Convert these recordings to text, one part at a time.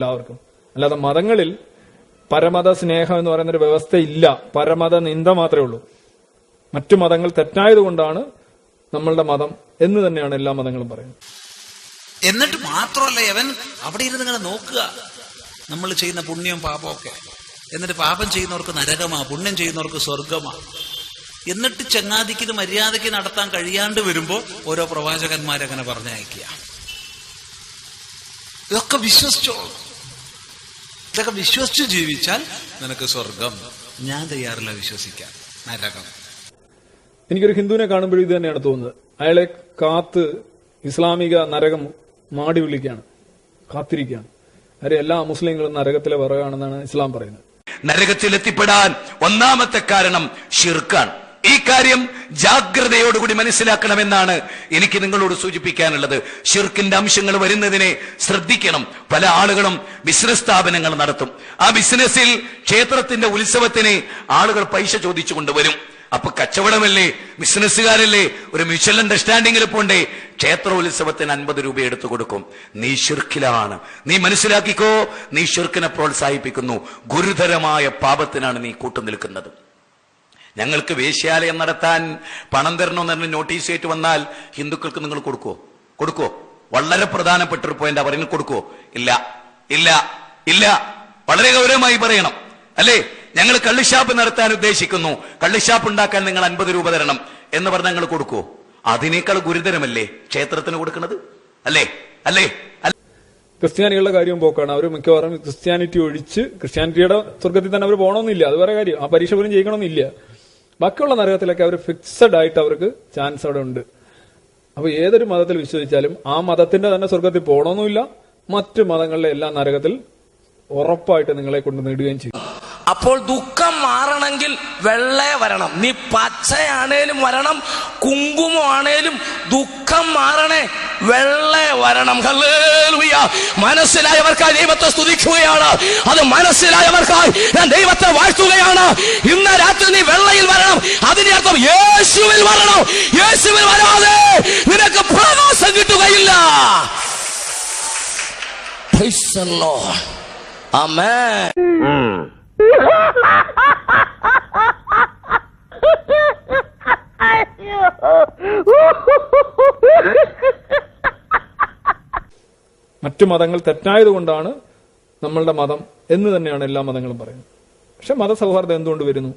എല്ലാവർക്കും. അല്ലാതെ മതങ്ങളിൽ പരമത സ്നേഹം എന്ന് പറയുന്ന ഒരു വ്യവസ്ഥ ഇല്ല പരമത നിന്ദ മാത്രമേ ഉള്ളൂ. മറ്റു മതങ്ങൾ തെറ്റായതുകൊണ്ടാണ് നമ്മളുടെ മതം എന്ന് തന്നെയാണ് എല്ലാ മതങ്ങളും പറയുന്നത്. എന്നിട്ട് മാത്രമല്ല അവൻ അവിടെ ഇരുന്ന് ഇങ്ങനെ നോക്കുക. നമ്മൾ ചെയ്യുന്ന പുണ്യവും പാപമൊക്കെ എന്നിട്ട് പാപം ചെയ്യുന്നവർക്ക് നരകമാ പുണ്യം ചെയ്യുന്നവർക്ക് സ്വർഗമാ എന്നിട്ട് ചങ്ങാതിക്ക് ഇത് മര്യാദയ്ക്ക് നടത്താൻ കഴിയാണ്ട് വരുമ്പോ ഓരോ പ്രവാചകന്മാരങ്ങനെ പറഞ്ഞയക്കുക. ഇതൊക്കെ വിശ്വസിച്ചോ ഇതൊക്കെ വിശ്വസിച്ച് ജീവിച്ചാൽ നിനക്ക് സ്വർഗം. ഞാൻ തയ്യാറില്ല വിശ്വസിക്കാൻ. നരകം. എനിക്കൊരു ഹിന്ദുവിനെ കാണുമ്പോഴും ഇത് തന്നെയാണ് തോന്നുന്നത്. അയാളെ കാത്ത് ഇസ്ലാമിക നരകം മാടി വിളിക്കുകയാണ്. കാത്തിരിക്കുകയാണ്. അരെ എല്ലാ മുസ്ലിങ്ങളും നരകത്തിലെ വിറകാണെന്നാണ് ഇസ്ലാം പറയുന്നത്. നരകത്തിൽ എത്തിപ്പെടാൻ ഒന്നാമത്തെ കാരണം ഷിർക്കാണ് ഈ കാര്യം ജാഗ്രതയോടുകൂടി മനസ്സിലാക്കണമെന്നാണ് എനിക്ക് നിങ്ങളോട് സൂചിപ്പിക്കാനുള്ളത്. ഷിർക്കിന്റെ അംശങ്ങൾ വരുന്നതിനെ ശ്രദ്ധിക്കണം. പല ആളുകളും ബിസിനസ് സ്ഥാപനങ്ങൾ നടത്തും. ആ ബിസിനസ്സിൽ ക്ഷേത്രത്തിന്റെ ഉത്സവത്തിന് ആളുകൾ പൈസ ചോദിച്ചു കൊണ്ടുവരും അപ്പൊ കച്ചവടമല്ലേ? ബിസിനസ്സുകാരല്ലേ? ഒരു മ്യൂച്വൽ അണ്ടർസ്റ്റാൻഡിംഗിൽ പോണ്ടേ? ക്ഷേത്ര ഉത്സവത്തിന് അൻപത് രൂപ എടുത്തു കൊടുക്കും. നീ ഷിർക്കിലാണ് നീ മനസ്സിലാക്കിക്കോ? നീ ഷിർക്കിനെ പ്രോത്സാഹിപ്പിക്കുന്നു. ഗുരുതരമായ പാപത്തിനാണ് നീ കൂട്ടുനിൽക്കുന്നത് ഞങ്ങൾക്ക് വേശ്യാലയം നടത്താൻ പണം തരണമെന്ന് പറഞ്ഞ് നോട്ടീസ് ആയിട്ട് വന്നാൽ ഹിന്ദുക്കൾക്ക് നിങ്ങൾ കൊടുക്കുവോ? കൊടുക്കുവോ? വളരെ പ്രധാനപ്പെട്ട ഒരു പോയിന്റ് അവർ കൊടുക്കുവോ? ഇല്ല. ഇല്ല. ഇല്ല. വളരെ ഗൗരവമായി പറയണം. അല്ലേ? ഞങ്ങൾ കള്ളിഷാപ്പ് നടത്താൻ ഉദ്ദേശിക്കുന്നു. കള്ളിഷാപ്പ് ഉണ്ടാക്കാൻ നിങ്ങൾ അൻപത് രൂപ തരണം എന്ന് പറഞ്ഞാൽ ഞങ്ങൾ കൊടുക്കുവോ? അതിനേക്കാൾ ഗുരുതരമല്ലേ ക്ഷേത്രത്തിന് കൊടുക്കുന്നത്? അല്ലേ? അല്ലേ? ക്രിസ്ത്യാനികളുടെ കാര്യം പോക്കാണ്. അവർ മിക്കവാറും ക്രിസ്ത്യാനിറ്റി ഒഴിച്ച് ക്രിസ്ത്യാനിറ്റിയുടെ സ്വർഗത്തിൽ തന്നെ അവർ പോകണമെന്നില്ല. അത് വേറെ കാര്യം. ആ പരീക്ഷ പോലും ജയിക്കണമെന്നില്ല. ബാക്കിയുള്ള നരകത്തിലൊക്കെ അവർ ഫിക്സഡ് ആയിട്ട് അവർക്ക് ചാൻസ് അവിടെ ഉണ്ട്. അപ്പൊ ഏതൊരു മതത്തിൽ വിശ്വസിച്ചാലും ആ മതത്തിന്റെ തന്നെ സ്വർഗത്തിൽ പോകണമെന്നില്ല മറ്റു മതങ്ങളിലെ എല്ലാ നരകത്തിൽ ഉറപ്പായിട്ട് നിങ്ങളെ കൊണ്ട് നേടുകയും ചെയ്യും. അപ്പോൾ ദുഃഖം മാറണമെങ്കിൽ വെള്ളേ വരണം. നീ പച്ചയാണേലും വരണം കുങ്കുമമാണേലും ദുഃഖം മാറണേ വെള്ളേ വരണം. മനസ്സിലായവർക്കായി ദൈവത്തെ സ്തുതിക്കുകയാണ്. അത് മനസ്സിലായവർക്കായി ഞാൻ ദൈവത്തെ വാഴ്ത്തുകയാണ്. ഇന്ന് രാത്രി നീ വെള്ളയിൽ വരണം അതിന്റെ അർത്ഥം യേശുവിൽ വരണം. യേശുവിൽ വരാതെ നിനക്ക് പ്രകാശം കിട്ടുകയില്ല. മറ്റു മതങ്ങൾ തെറ്റായതുകൊണ്ടാണ് നമ്മളുടെ മതം എന്ന് തന്നെയാണ് എല്ലാ മതങ്ങളും പറയുന്നത്. പക്ഷെ മതസൗഹാർദ്ദം എന്തുകൊണ്ട് വരുന്നു?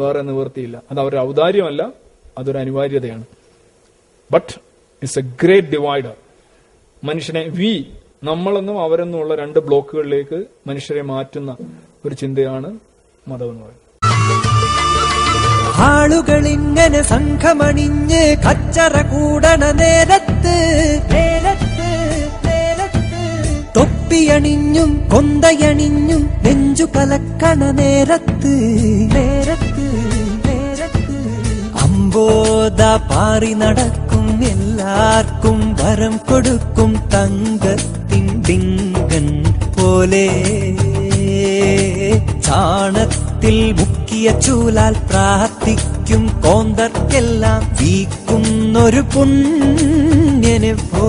വേറെ നിവൃത്തിയില്ല. അത് അവരുടെ ഔദാര്യമല്ല അതൊരു അനിവാര്യതയാണ്. But it's a great divider മനുഷ്യനെ വി നമ്മളെന്നും അവരെന്നും ഉള്ള രണ്ട് ബ്ലോക്കുകളിലേക്ക് മനുഷ്യരെ മാറ്റുന്ന ഒരു ചിന്തയാണ് മതം എന്ന് പറയുന്നത്. ആളുകളിങ്ങനെ സംഘമണിഞ്ഞ് കച്ചറ കൂടണ നേരത്ത് തൊപ്പിയണിഞ്ഞും കൊന്തയണിഞ്ഞും നെഞ്ചു കലക്കണ നേരത്ത് നേരത്ത് അമ്പോദ പാറി നടക്കും എല്ലാവർക്കും വരം കൊടുക്കും തങ്കത്തിൻ ഡിങ്കൻ പോലെ. ചാണത്തിൽ മുക്കിയ ചൂലാൽ പ്രാർത്ഥിക്കും കോന്തർക്കെല്ലാം വീക്കുന്നൊരു പുണ്യനെ പോ